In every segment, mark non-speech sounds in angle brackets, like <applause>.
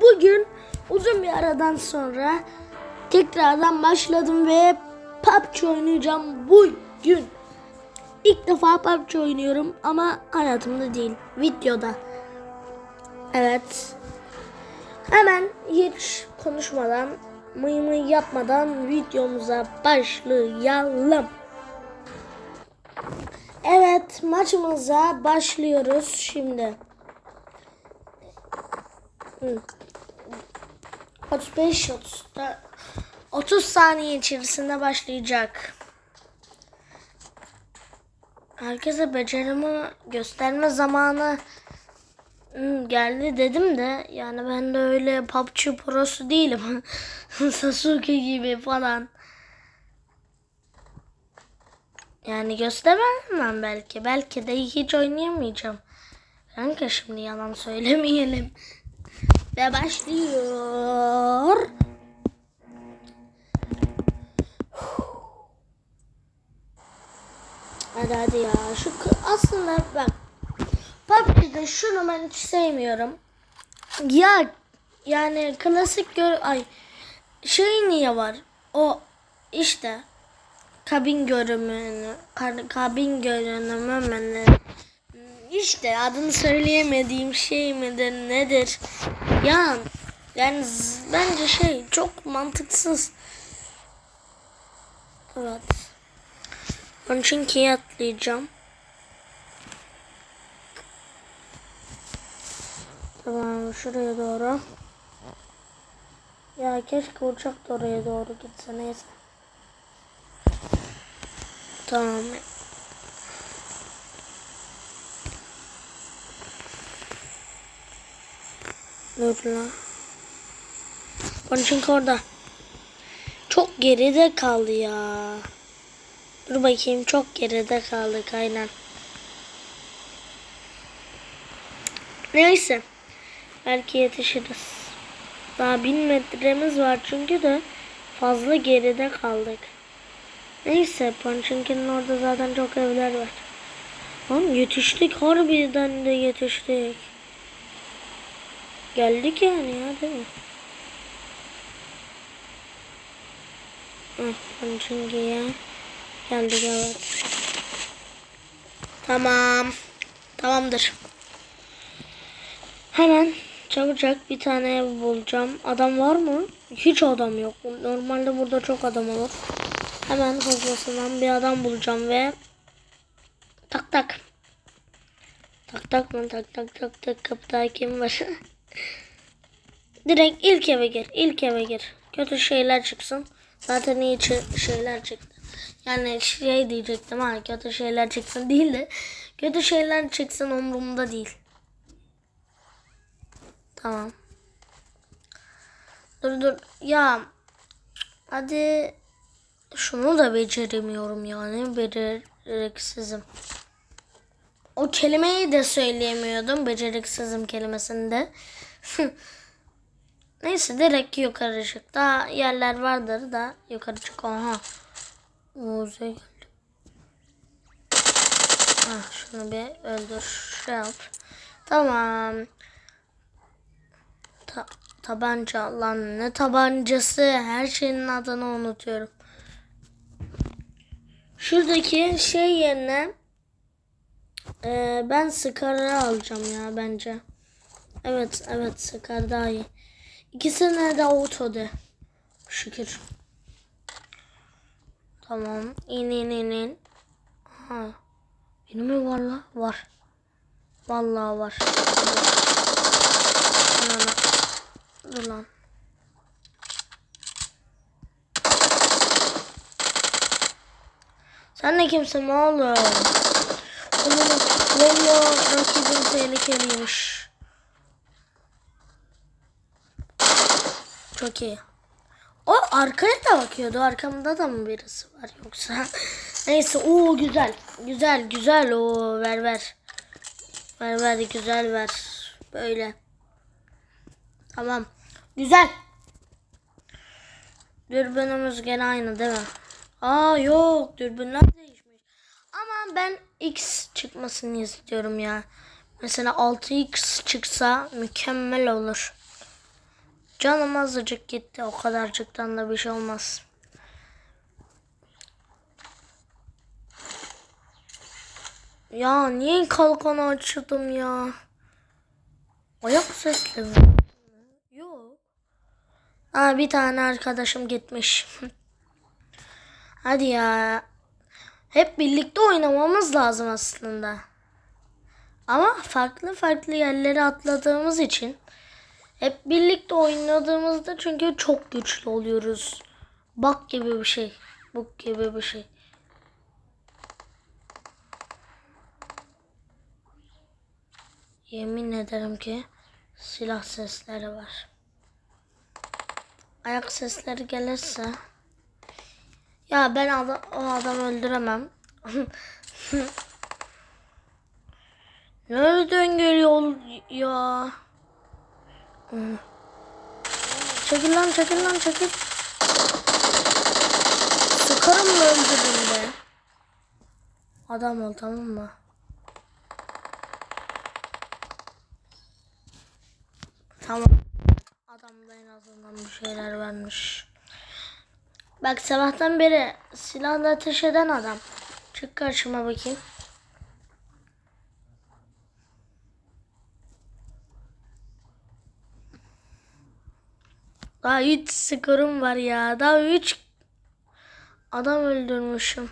Bugün uzun bir aradan sonra tekrardan başladım ve PUBG oynayacağım bugün. İlk defa PUBG oynuyorum ama hayatımda değil, videoda. Evet. Hemen hiç konuşmadan, mıy mıy yapmadan videomuza başlayalım. Evet, maçımıza başlıyoruz şimdi. 35 30 30 saniye içerisinde başlayacak. Herkese becerimi gösterme zamanı geldi dedim de yani ben de öyle PUBG prosu değilim. <laughs> Sasuke gibi falan. Yani göstermem belki. Belki de hiç oynayamayacağım. Kanka şimdi yalan söylemeyelim. Ve başlıyor. Hadi hadi ya. Şu aslında bak. PUBG'de şunu ben hiç sevmiyorum. Ya yani klasik gör ay şey niye var? O işte kabin görünümü ka- kabin görünümü işte adını söyleyemediğim şey midir nedir? Ya yani bence şey çok mantıksız. Evet. Onun için ikiye atlayacağım. Tamam şuraya doğru. Ya keşke uçak da oraya doğru gitse neyse. Tamam. Dur lan. Çünkü orada. Çok geride kaldı ya. Dur bakayım çok geride kaldık aynen. Neyse. Belki yetişiriz. Daha bin metremiz var çünkü de fazla geride kaldık. Neyse Punchink'in orada zaten çok evler var. Lan yetiştik harbiden de yetiştik. Geldik yani ya değil mi? Heh, Punchink'iye geldik evet. Tamam. Tamamdır. Hemen çabucak bir tane ev bulacağım. Adam var mı? Hiç adam yok. Normalde burada çok adam olur. Hemen hızlısından bir adam bulacağım ve tak tak. Tak tak mı tak tak tak tak kapıda kim var? <laughs> Direkt ilk eve gir. ilk eve gir. Kötü şeyler çıksın. Zaten iyi şeyler çıktı. Yani şey diyecektim ha kötü şeyler çıksın değil de kötü şeyler çıksın umurumda değil. Tamam. Dur dur. Ya hadi şunu da beceremiyorum yani beceriksizim. O kelimeyi de söyleyemiyordum beceriksizim kelimesinde. <laughs> Neyse direkt yukarı çık. Daha yerler vardır da yukarı çık. Aha. Oğuz'a geldi. Ah, şunu bir öldür. Şey yap. Tamam. Ta tabanca lan ne tabancası her şeyin adını unutuyorum. Şuradaki şey yerine e, ben Scar'ı alacağım ya bence. Evet evet Scar daha iyi. İkisine de auto de. Şükür. Tamam. İn in in in. Ha. Benim mi var la? Var. Vallahi var. Dur lan. Sen de kimsin oğlum? Valla rakibin tehlikeliymiş. Çok iyi. O arkaya da bakıyordu. Arkamda da mı birisi var yoksa? <laughs> Neyse o güzel. Güzel güzel o ver ver. Ver ver güzel ver. Böyle. Tamam. Güzel. Dürbünümüz gene aynı değil mi? Aa yok dürbünler değişmiş. Ama ben X çıkmasını istiyorum ya. Mesela 6X çıksa mükemmel olur. Canım azıcık gitti. O kadarcıktan da bir şey olmaz. Ya niye kalkanı açtım ya? Ayak sesli mi? Yok. Aa bir tane arkadaşım gitmiş. <laughs> Hadi ya. Hep birlikte oynamamız lazım aslında. Ama farklı farklı yerlere atladığımız için hep birlikte oynadığımızda çünkü çok güçlü oluyoruz. Bak gibi bir şey. Buk gibi bir şey. Yemin ederim ki silah sesleri var. Ayak sesleri gelirse ya ben adam, o adamı öldüremem. <laughs> Nereden geliyor ya? Çekil lan çekil lan çekil. Sıkarım mı öldürürüm de. Adam ol tamam mı? Tamam. Adam da en azından bir şeyler vermiş. Bak sabahtan beri silahla ateş eden adam. Çık karşıma bakayım. Daha 3 skorum var ya. Daha 3 adam öldürmüşüm.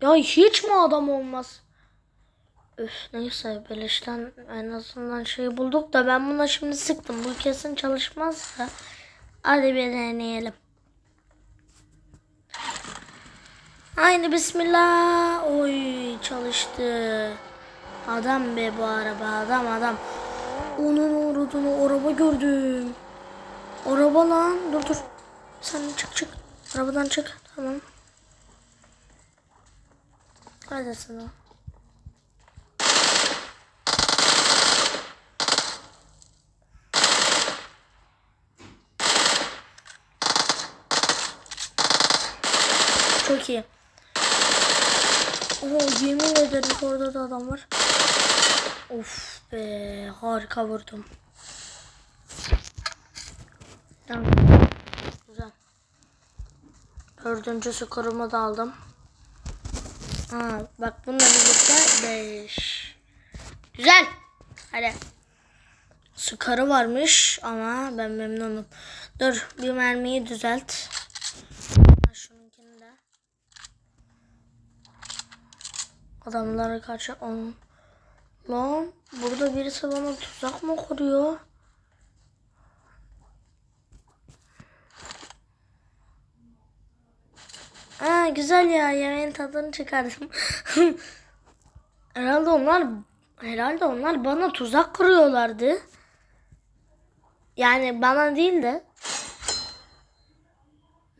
Ya hiç mi adam olmaz? Üf neyse beleşten en azından şey bulduk da ben buna şimdi sıktım. Bu kesin çalışmaz da. Hadi bir deneyelim. Aynı bismillah. Oy çalıştı. Adam be bu araba adam adam. Onun uğradığını araba gördüm. Araba lan. Dur dur. Sen çık çık. Arabadan çık. Tamam. Hadi sana. Çok iyi. Oo, yemin ederim orada da adam var. Of be harika vurdum. Güzel. Dördüncü skorumu da aldım. Ha, bak bununla birlikte 5. Güzel. Hadi. Skoru varmış ama ben memnunum. Dur bir mermiyi düzelt. Ha, Şununkini de. Adamlara karşı on. Lan burada birisi bana tuzak mı kuruyor? Aa güzel ya yemeğin tadını çıkardım. <laughs> herhalde onlar herhalde onlar bana tuzak kuruyorlardı. Yani bana değil de.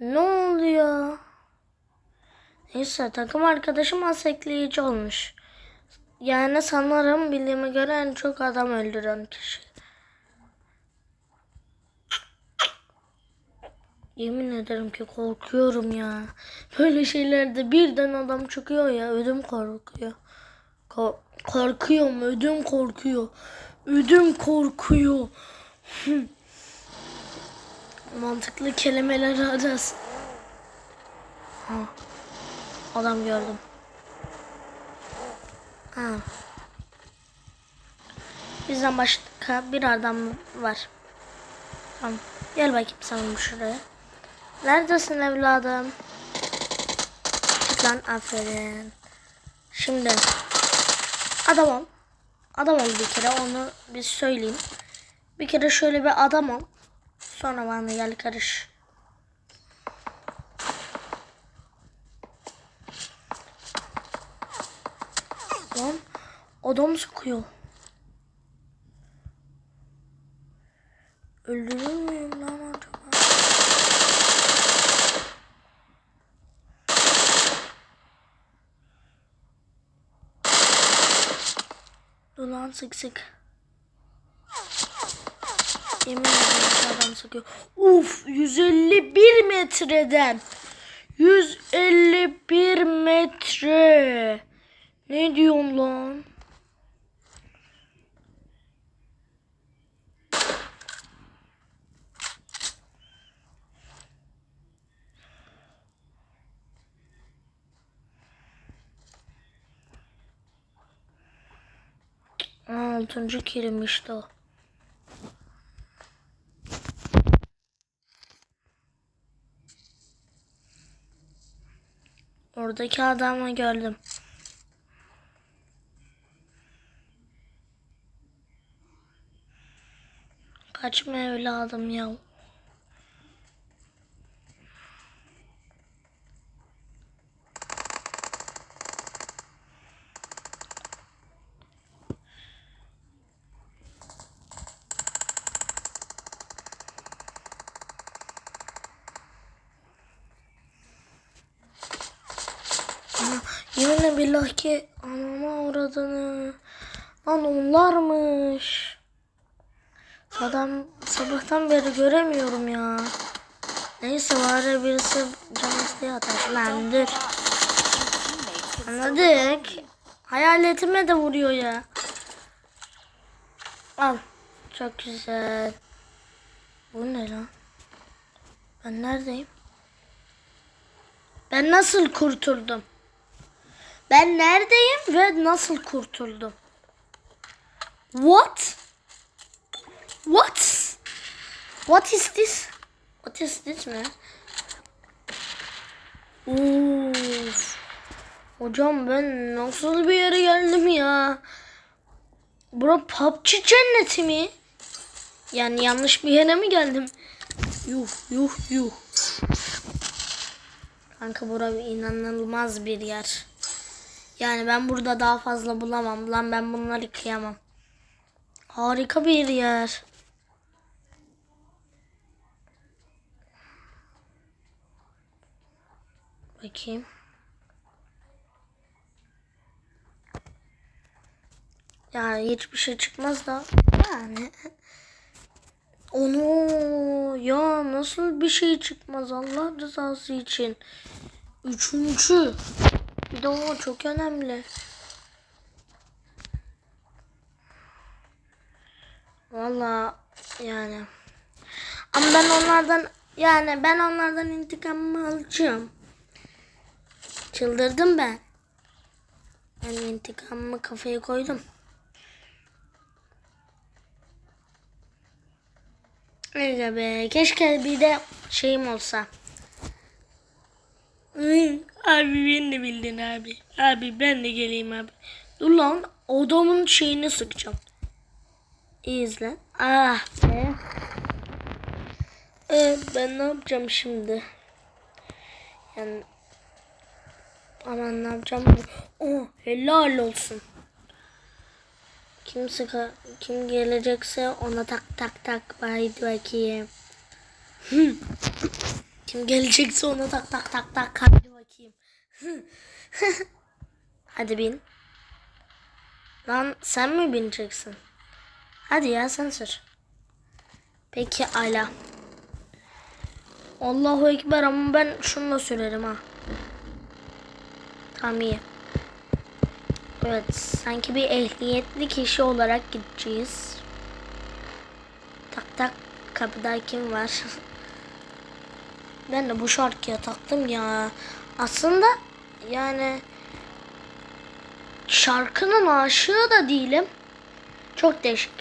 Ne oluyor? Neyse takım arkadaşım asekleyici olmuş. Yani sanırım bildiğime göre en çok adam öldüren kişi. Yemin ederim ki korkuyorum ya. Böyle şeylerde birden adam çıkıyor ya ödüm korkuyor. Ko- korkuyorum ödüm korkuyor. Ödüm korkuyor. <laughs> Mantıklı kelimeler ararız. Ha. Adam gördüm. Ha. Bizden başka bir adam var. Tamam. Gel bakayım sen şuraya. Neredesin evladım? Çık lan aferin. Şimdi adam ol. Adam ol bir kere onu bir söyleyeyim. Bir kere şöyle bir adam ol. Sonra bana gel karış. Lan adam sıkıyor. Öldürür müyüm lan acaba? Dur lan sık sık. Yemin ederim adam sıkıyor. Uf 151 metreden. 151 metre. Ne diyorsun lan? Altıncı kilim işte o. Oradaki adamı gördüm. Kaçma evladım ya. Ki anama uğradığını. Lan onlarmış. Adam sabahtan beri göremiyorum ya. Neyse bari birisi can isteği atar. Lan dur. Anladık. Hayaletime de vuruyor ya. Al. Çok güzel. Bu ne lan? Ben neredeyim? Ben nasıl kurtuldum? Ben neredeyim ve nasıl kurtuldum? What? What? What is this? What is this mi? Of. Hocam ben nasıl bir yere geldim ya? Bura PUBG cenneti mi? Yani yanlış bir yere mi geldim? Yuh yuh yuh. Kanka bura inanılmaz bir yer. Yani ben burada daha fazla bulamam. Lan ben bunları kıyamam. Harika bir yer. Bakayım. Yani hiçbir şey çıkmaz da. Yani. Onu ya nasıl bir şey çıkmaz Allah rızası için. Üçüncü. Bir o çok önemli. Valla yani. Ama ben onlardan yani ben onlardan intikamımı alacağım. Çıldırdım ben. Ben intikamımı kafaya koydum. Öyle be. Keşke bir de şeyim olsa. Abi beni de bildin abi. Abi ben de geleyim abi. Dur lan adamın şeyini sıkacağım. İyi izle. Ah be. Ee, ben ne yapacağım şimdi? Yani aman ne yapacağım? Oh helal olsun. Kim sıka, kim gelecekse ona tak tak tak haydi bakayım. Kim gelecekse ona tak tak tak tak haydi bakayım. <laughs> Hadi bin. Lan sen mi bineceksin? Hadi ya sen sür. Peki ala. Allahu Ekber ama ben şununla sürerim ha. Tamam iyi. Evet sanki bir ehliyetli kişi olarak gideceğiz. Tak tak kapıda kim var? <laughs> ben de bu şarkıya taktım ya. Aslında yani şarkının aşığı da değilim. Çok değişik.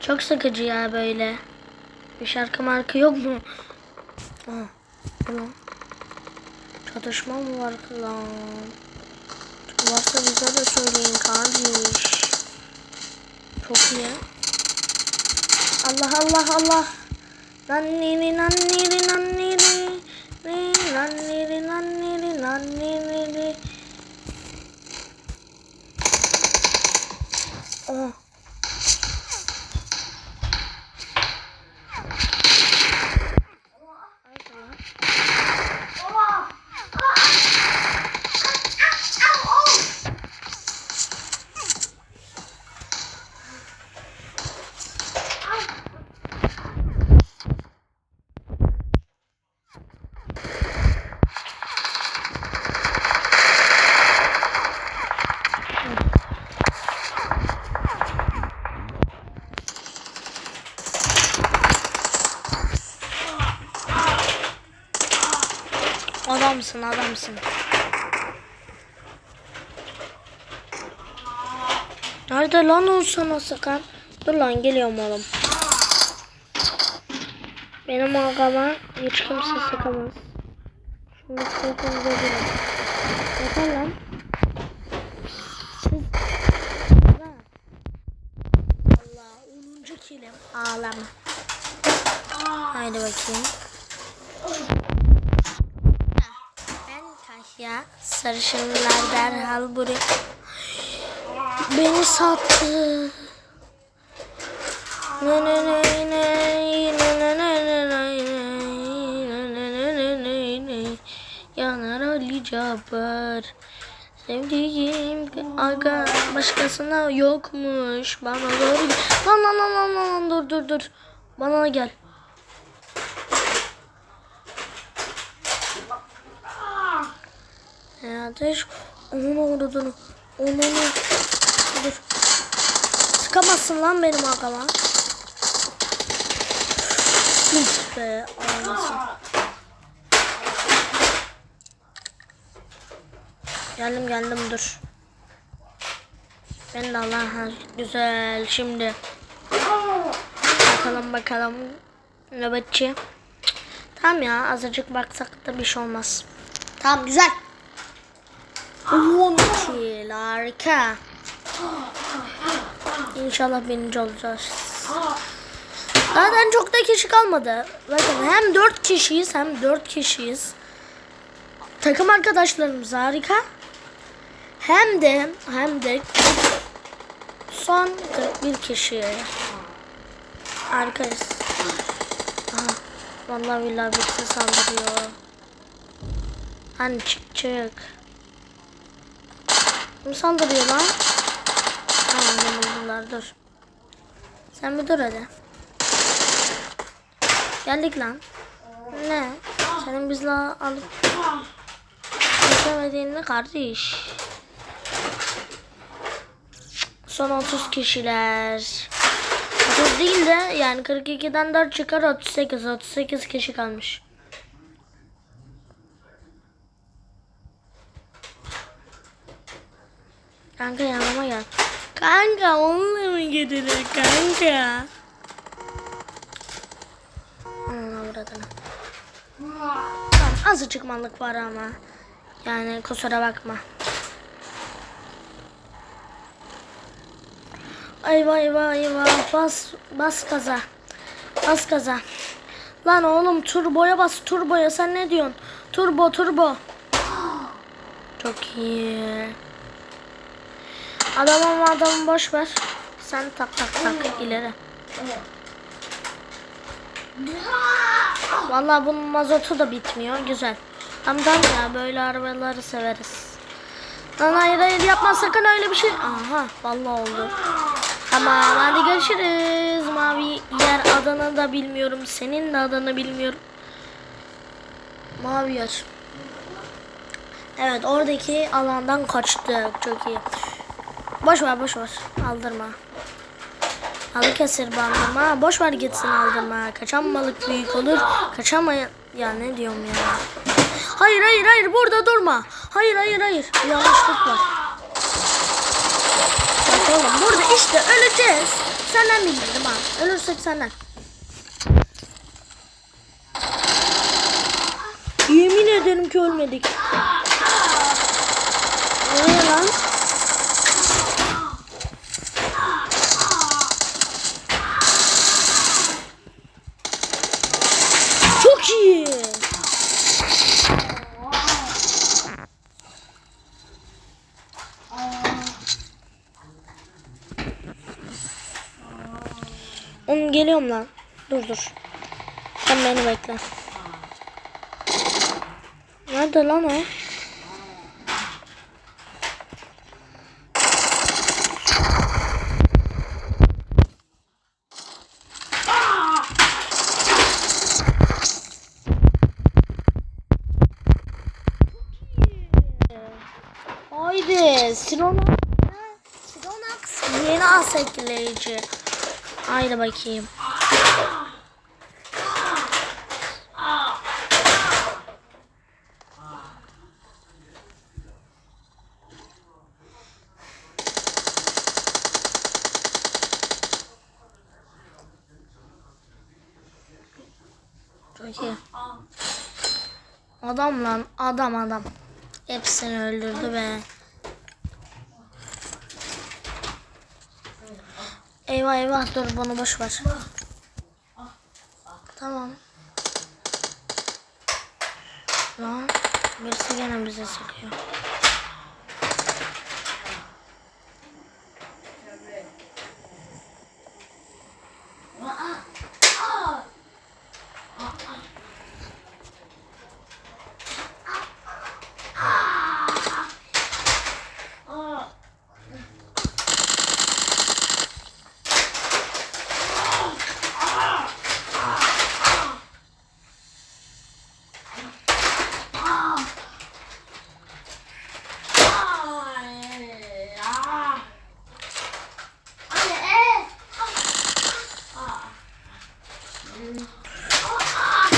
Çok sıkıcı ya böyle. Bir şarkı marka yok mu? Aa, bu ne? Çatışma mı var lan? Varsa bize de söyleyin kardeş. Çok iyi. Allah Allah Allah. Nanniri nanniri nanniri. Nanniri nanniri nanniri. Oh. misin? Nerede lan olsana sakın. Dur lan geliyorum oğlum. Benim ağama hiç kimse sıkamaz. Şimdi sırtımıza girelim. Yeter lan. Allah 10. kilim. Ağlama. Haydi bakayım buraya. Sarışınlar derhal buraya. Beni sattı. Ne ne ne ne ne ne ne ne ne ne ne ne ne ne Yanar Ali Cabbar Sevdiğim aga başkasına yokmuş Bana doğru gel Lan lan lan lan lan dur dur dur Bana gel Ya ateş onun uğradığını onun dur Sıkamazsın lan benim agama. Uf be ağlasın. Geldim geldim dur. Ben de Allah'a güzel şimdi. Bakalım bakalım nöbetçi. Tamam ya azıcık baksak da bir şey olmaz. Tamam güzel. 12 harika. İnşallah birinci olacağız. Zaten çok da kişi kalmadı. Bakın hem dört kişiyiz hem dört kişiyiz. Takım arkadaşlarımız harika. Hem de hem de son 41 kişi. Harikayız. Aha, vallahi billahi birisi saldırıyor. Hani çık çık. Kim saldırıyor lan? Tamam ne buldular dur. Sen bir dur hadi. Geldik lan. Ne? Senin bizle alıp geçemediğini kardeş. Son 30 kişiler. 30 değil de yani 42'den 4 çıkar 38. 38 kişi kalmış. Kanka yanıma gel. Kanka onunla mı gidilir kanka? Ana buradana. Tamam azıcık mallık var ama. Yani kusura bakma. Ayva ayva ayva bas bas gaza. Bas gaza. Lan oğlum turboya bas turboya sen ne diyorsun? Turbo turbo. Çok iyi. Adam ama adamı boş ver. Sen tak tak tak ileri. Vallahi bunun mazotu da bitmiyor. Güzel. Tamam ya böyle arabaları severiz. Lan hayır hayır yapma sakın öyle bir şey. Aha vallahi oldu. Tamam hadi görüşürüz. Mavi yer adını da bilmiyorum. Senin de adını bilmiyorum. Mavi yer. Evet oradaki alandan kaçtık. Çok iyi. Boş ver boş ver. Aldırma. Balıkesir bandırma. Boş ver gitsin aldırma. Kaçan balık büyük olur. Kaçamayan... Ya ne diyorum ya. Hayır hayır hayır burada durma. Hayır hayır hayır. Bir yanlışlık var. Bak burada işte öleceğiz. Senden bildim ha. Ölürsek senden. Yemin ederim ki ölmedik. Nereye lan? Çok iyi. Oğlum geliyorum lan. Dur. Sen beni bekle. Nerede lan o? Haydi Sironax Sironax yeni asetleyici. Haydi bakayım. Adam lan adam adam. Hepsini öldürdü be. Eyvah eyvah dur bunu boş ver. Tamam. Lan birisi gene bize sıkıyor.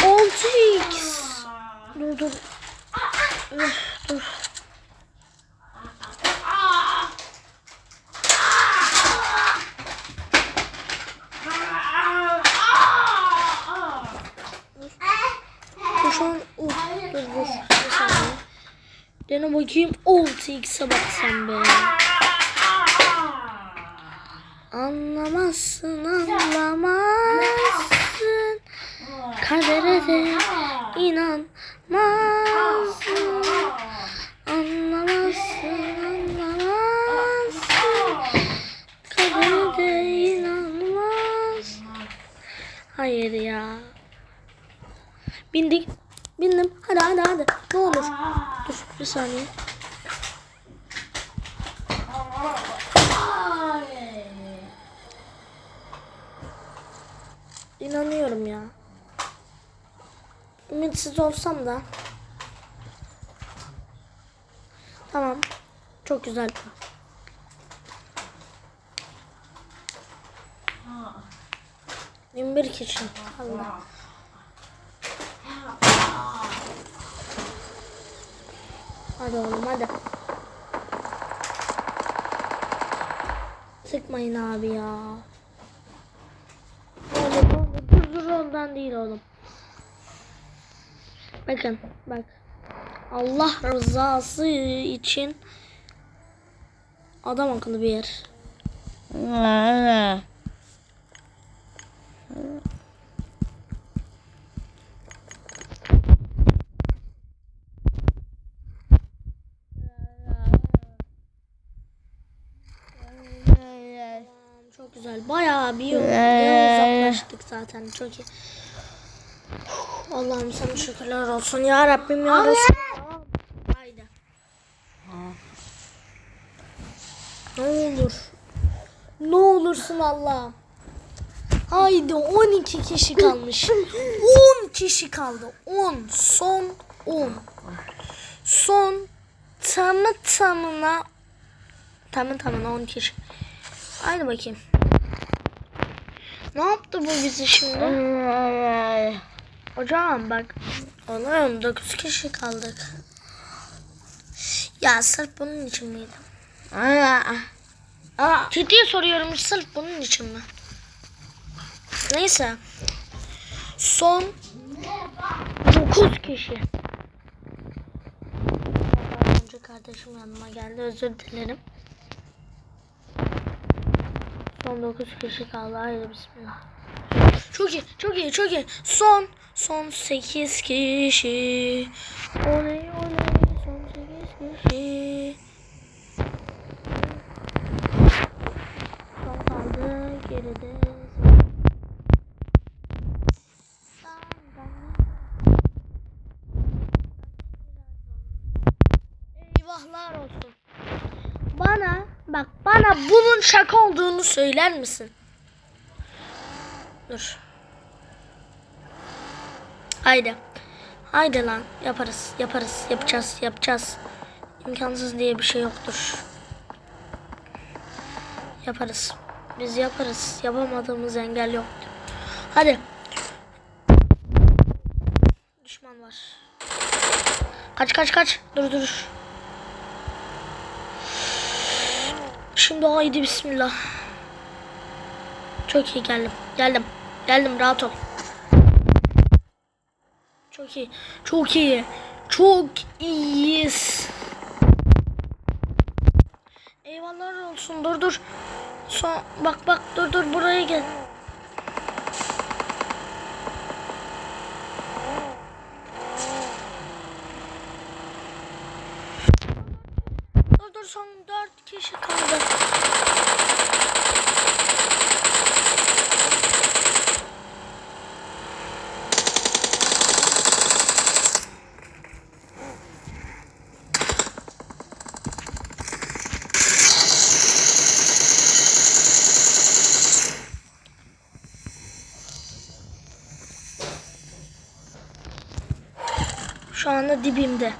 Altı x. Dur dur. Üf, dur. Dur şu an uf, dur dur. Bir saniye. Dene bakayım. 6x'e bak sen be. Anlamazsın anlamazsın. Kadere de inanmazsın. Anlamazsın anlamazsın. Kadere de inanmazsın. Hayır ya. Bindik Bindim hadi hadi hadi ne olur Dur bir saniye İnanıyorum ya. Ümitsiz olsam da. Tamam. Çok güzel. Bin bir kişi. Allah. Hadi oğlum hadi. Sıkmayın abi ya. Öyle dur dur ondan değil oğlum. Bakın bak. Allah rızası için adam akıllı bir yer. Tamam, Çok güzel. Bayağı bir yol yol uzaklaştık zaten. Çok iyi. Allah'ım sana şükürler olsun ya Rabbim ya Resulallah. Haydi. Ne olur. Ne olursun Allah'ım. Haydi 12 kişi kalmış. 10 kişi kaldı. 10. Son 10. Son tamı tamına tamı tamına 10 kişi. Haydi bakayım. Ne yaptı bu bizi şimdi? Hocam bak. Oğlum 9 kişi kaldık. Ya sırf bunun için miydi? Ciddi soruyorum sırf bunun için mi? Neyse. Son 9 kişi. Önce kardeşim yanıma geldi özür dilerim. Son 9 kişi kaldı. Haydi bismillah. Çok iyi, çok iyi, çok iyi. Son, son 8 kişi. Oley oley, son 8 kişi. Son kaldı geride. Eyvahlar olsun. Bana bak bana bunun şaka olduğunu söyler misin? Dur. Haydi. Haydi lan yaparız yaparız yapacağız yapacağız. İmkansız diye bir şey yoktur. Yaparız. Biz yaparız. Yapamadığımız engel yok. Hadi. Düşman var. Kaç kaç kaç. Dur dur. Şimdi haydi bismillah. Çok iyi geldim. Geldim. Geldim rahat ol. Çok iyi. Çok iyi. Çok iyiyiz. Eyvallah olsun. Dur dur. Son bak bak dur dur buraya gel. Dur dur son dört kişi kaldı. Şu anda dibimde.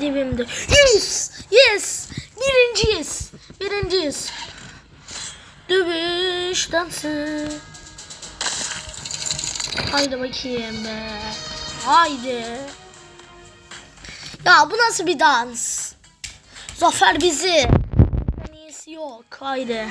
Dibimde. Yes! Yes! Birinciyiz. Birinciyiz. Dövüş dansı. Haydi bakayım be. Haydi. Ya bu nasıl bir dans? Zafer bizi. En iyisi yok. Haydi.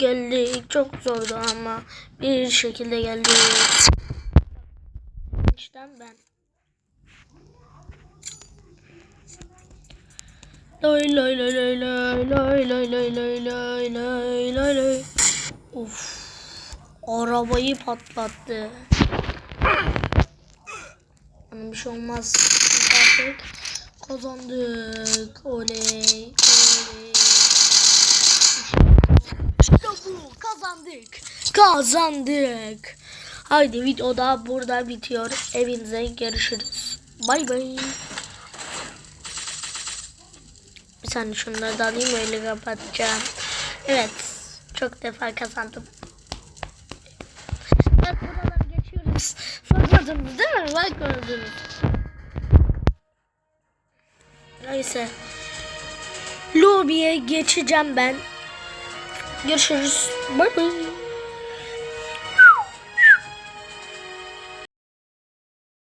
Geldik. Çok zordu ama bir şekilde geldik. İşte ben. Lay lay lay lay lay lay lay lay lay lay lay lay lay. Of. Arabayı patlattı. Onun bir şey olmaz. Artık kazandık. Oley. Oley. Bu. Kazandık. Kazandık. Haydi video da burada bitiyor. Evinize görüşürüz. Bay bay. Bir saniye şunları da alayım öyle kapatacağım. Evet. Çok defa kazandım. Evet buraları geçiyoruz. Bakmadınız değil mi? Bakmadınız. Neyse. Lobiye geçeceğim ben. Bay bay.